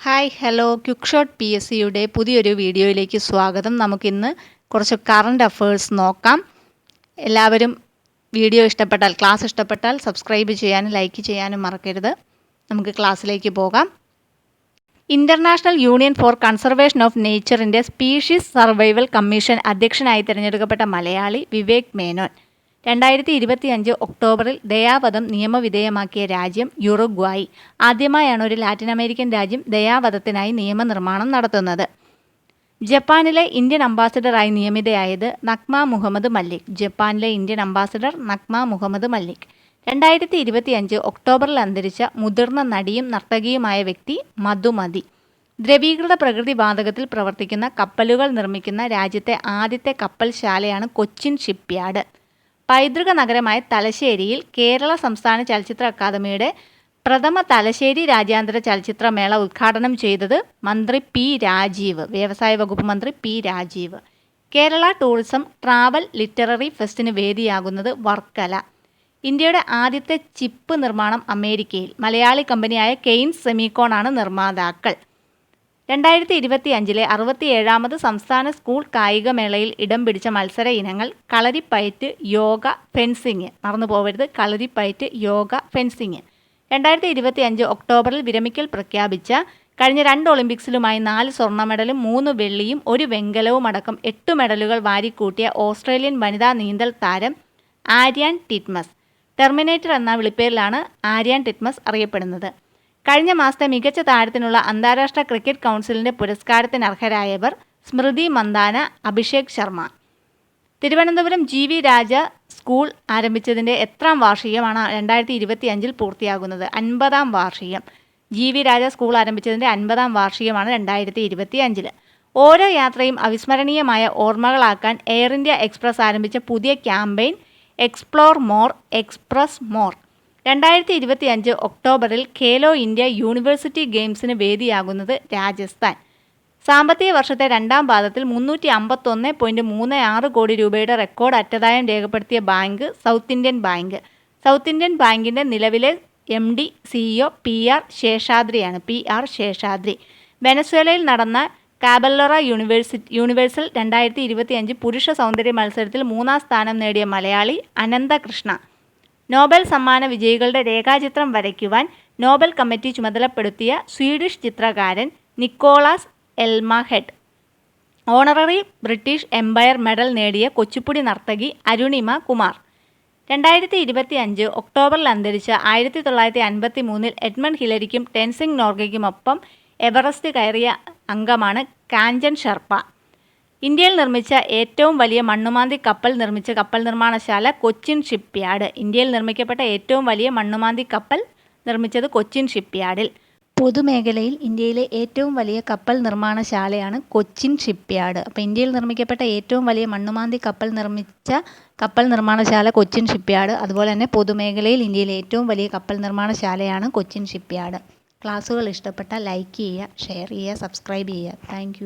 Hi hello quick shot P S സിയുടെ പുതിയൊരു വീഡിയോയിലേക്ക് സ്വാഗതം. നമുക്കിന്ന് കുറച്ച് കറണ്ട് അഫേഴ്സ് നോക്കാം. എല്ലാവരും വീഡിയോ ഇഷ്ടപ്പെട്ടാൽ ക്ലാസ് ഇഷ്ടപ്പെട്ടാൽ സബ്സ്ക്രൈബ് ചെയ്യാനും ലൈക്ക് ചെയ്യാനും മറക്കരുത്. നമുക്ക് ക്ലാസ്സിലേക്ക് പോകാം. International union for conservation of നേച്ചറിന്റെ species survival commission അധ്യക്ഷനായി തിരഞ്ഞെടുക്കപ്പെട്ട മലയാളി വിവേക് മേനോൻ. രണ്ടായിരത്തി ഇരുപത്തി അഞ്ച് ഒക്ടോബറിൽ ദയാവധം നിയമവിധേയമാക്കിയ രാജ്യം യുറുഗ്വായി. ആദ്യമായാണ് ഒരു ലാറ്റിൻ അമേരിക്കൻ രാജ്യം ദയാവധത്തിനായി നിയമനിർമ്മാണം നടത്തുന്നത്. ജപ്പാനിലെ ഇന്ത്യൻ അംബാസിഡറായി നിയമിതയായത് നഗ്മ മുഹമ്മദ് മല്ലിക്. ജപ്പാനിലെ ഇന്ത്യൻ അംബാസിഡർ നഗ്മ മുഹമ്മദ് മല്ലിക്. രണ്ടായിരത്തി ഇരുപത്തി അഞ്ച് ഒക്ടോബറിൽ അന്തരിച്ച മുതിർന്ന നടിയും നർത്തകിയുമായ വ്യക്തി മധുമതി ദ്രവീകൃത പ്രകൃതി വാതകത്തിൽ പ്രവർത്തിക്കുന്ന കപ്പലുകൾ നിർമ്മിക്കുന്ന രാജ്യത്തെ ആദ്യത്തെ കപ്പൽശാലയാണ് കൊച്ചിൻ ഷിപ്പ്യാർഡ്. പൈതൃക നഗരമായ തലശ്ശേരിയിൽ കേരള സംസ്ഥാന ചലച്ചിത്ര അക്കാദമിയുടെ പ്രഥമ തലശ്ശേരി രാജ്യാന്തര ചലച്ചിത്രമേള ഉദ്ഘാടനം ചെയ്തത് മന്ത്രി പി രാജീവ് വ്യവസായ വകുപ്പ് മന്ത്രി P Rajeev. Kerala tourism travel literary ഫെസ്റ്റിന് വേദിയാകുന്നത് വർക്കല. ഇന്ത്യയുടെ ആദ്യത്തെ ചിപ്പ് നിർമ്മാണം അമേരിക്കയിൽ. മലയാളി കമ്പനിയായ കെയ്ൻസ് സെമിക്കോണാണ് നിർമ്മാതാക്കൾ. രണ്ടായിരത്തി ഇരുപത്തി അഞ്ചിലെ അറുപത്തിയേഴാമത് സംസ്ഥാന സ്കൂൾ കായികമേളയിൽ ഇടം പിടിച്ച മത്സര ഇനങ്ങൾ കളരിപ്പയറ്റ് യോഗ ഫെൻസിങ്. മറന്നു പോവരുത് കളരിപ്പയറ്റ് യോഗ ഫെൻസിങ്. രണ്ടായിരത്തി ഇരുപത്തി അഞ്ച് ഒക്ടോബറിൽ വിരമിക്കൽ പ്രഖ്യാപിച്ച കഴിഞ്ഞ രണ്ട് ഒളിമ്പിക്സിലുമായി നാല് സ്വർണ മെഡലും മൂന്ന് വെള്ളിയും ഒരു വെങ്കലവും അടക്കം എട്ട് മെഡലുകൾ വാരിക്കൂട്ടിയ ഓസ്ട്രേലിയൻ വനിതാ നീന്തൽ താരം ആര്യാൻ ടിറ്റ്മസ്. ടെർമിനേറ്റർ എന്ന വിളിപ്പേരിലാണ് ആര്യാൻ ടിറ്റ്മസ് അറിയപ്പെടുന്നത്. കഴിഞ്ഞ മാസത്തെ മികച്ച താരത്തിനുള്ള അന്താരാഷ്ട്ര ക്രിക്കറ്റ് കൗൺസിലിന്റെ പുരസ്കാരത്തിന് അർഹരായവർ Smriti Mandhana Abhishek Sharma. Thiruvananthapuram G V Raja school ആരംഭിച്ചതിന്റെ എത്രാം വാർഷികമാണ് രണ്ടായിരത്തി ഇരുപത്തി അഞ്ചിൽ പൂർത്തിയാകുന്നത്. അൻപതാം വാർഷികം. ജി വി രാജ സ്കൂൾ ആരംഭിച്ചതിന്റെ അൻപതാം വാർഷികമാണ് രണ്ടായിരത്തി ഇരുപത്തി അഞ്ചിൽ ഓരോ യാത്രയും അവിസ്മരണീയമായ ഓർമ്മകളാക്കാൻ എയർ ഇന്ത്യ എക്സ്പ്രസ് ആരംഭിച്ച പുതിയ campaign explore more express more. രണ്ടായിരത്തി ഇരുപത്തി അഞ്ച് ഒക്ടോബറിൽ ഖേലോ ഇന്ത്യ യൂണിവേഴ്സിറ്റി ഗെയിംസിന് വേദിയാകുന്നത് രാജസ്ഥാൻ. സാമ്പത്തിക വർഷത്തെ രണ്ടാം പാദത്തിൽ മുന്നൂറ്റി അമ്പത്തൊന്ന് പോയിന്റ് മൂന്ന് ആറ് കോടി രൂപയുടെ റെക്കോർഡ് അറ്റദായം രേഖപ്പെടുത്തിയ bank South Indian Bank. South Indian ബാങ്കിന്റെ നിലവിലെ M D CEO P R ശേഷാദ്രിയാണ്. P R Seshadri. വെനസ്വേലയിൽ നടന്ന കാബല്ലറ യൂണിവേഴ്സിറ്റി യൂണിവേഴ്സൽ രണ്ടായിരത്തി ഇരുപത്തി അഞ്ച് പുരുഷ സൗന്ദര്യ മത്സരത്തിൽ മൂന്നാം സ്ഥാനം നേടിയ മലയാളി അനന്തകൃഷ്ണ. നോബൽ സമ്മാന വിജയികളുടെ രേഖാചിത്രം വരയ്ക്കുവാൻ നോബൽ കമ്മിറ്റി ചുമതലപ്പെടുത്തിയ സ്വീഡിഷ് ചിത്രകാരൻ Niklas Elmehed. Honorary British Empire Medal നേടിയ കൊച്ചുപ്പുടി നർത്തകി അരുണിമ കുമാർ. രണ്ടായിരത്തി ഇരുപത്തി അഞ്ച് ഒക്ടോബറിൽ അന്തരിച്ച ആയിരത്തി തൊള്ളായിരത്തി അൻപത്തി മൂന്നിൽ എഡ്മണ്ട് ഹിലരിക്കും ടെൻസിംഗ് നോർഗയ്ക്കുമൊപ്പം എവറസ്റ്റ് കയറിയ അംഗമാണ് കാഞ്ചൻ ഷെർപ്പ. ഇന്ത്യയിൽ നിർമ്മിച്ച ഏറ്റവും വലിയ മണ്ണുമാന്തി കപ്പൽ നിർമ്മിച്ച കപ്പൽ നിർമ്മാണശാല കൊച്ചിൻ ഷിപ്പ്യാർഡ്. ഇന്ത്യയിൽ നിർമ്മിക്കപ്പെട്ട ഏറ്റവും വലിയ മണ്ണുമാന്തി കപ്പൽ നിർമ്മിച്ചത് കൊച്ചിൻ ഷിപ്പ്യാർഡിൽ. പൊതുമേഖലയിൽ ഇന്ത്യയിലെ ഏറ്റവും വലിയ കപ്പൽ നിർമ്മാണശാലയാണ് കൊച്ചിൻ ഷിപ്പ്യാർഡ്. അപ്പോൾ ഇന്ത്യയിൽ നിർമ്മിക്കപ്പെട്ട ഏറ്റവും വലിയ മണ്ണുമാന്തി കപ്പൽ നിർമ്മിച്ച കപ്പൽ നിർമ്മാണശാല കൊച്ചിൻ ഷിപ്പ്യാർഡ്. അതുപോലെ തന്നെ പൊതുമേഖലയിൽ ഇന്ത്യയിലെ ഏറ്റവും വലിയ കപ്പൽ നിർമ്മാണശാലയാണ് കൊച്ചിൻ ഷിപ്പ്യാർഡ്. ക്ലാസ്സുകൾ ഇഷ്ടപ്പെട്ടാൽ ലൈക്ക് ചെയ്യുക ഷെയർ ചെയ്യുക സബ്സ്ക്രൈബ് ചെയ്യുക. താങ്ക്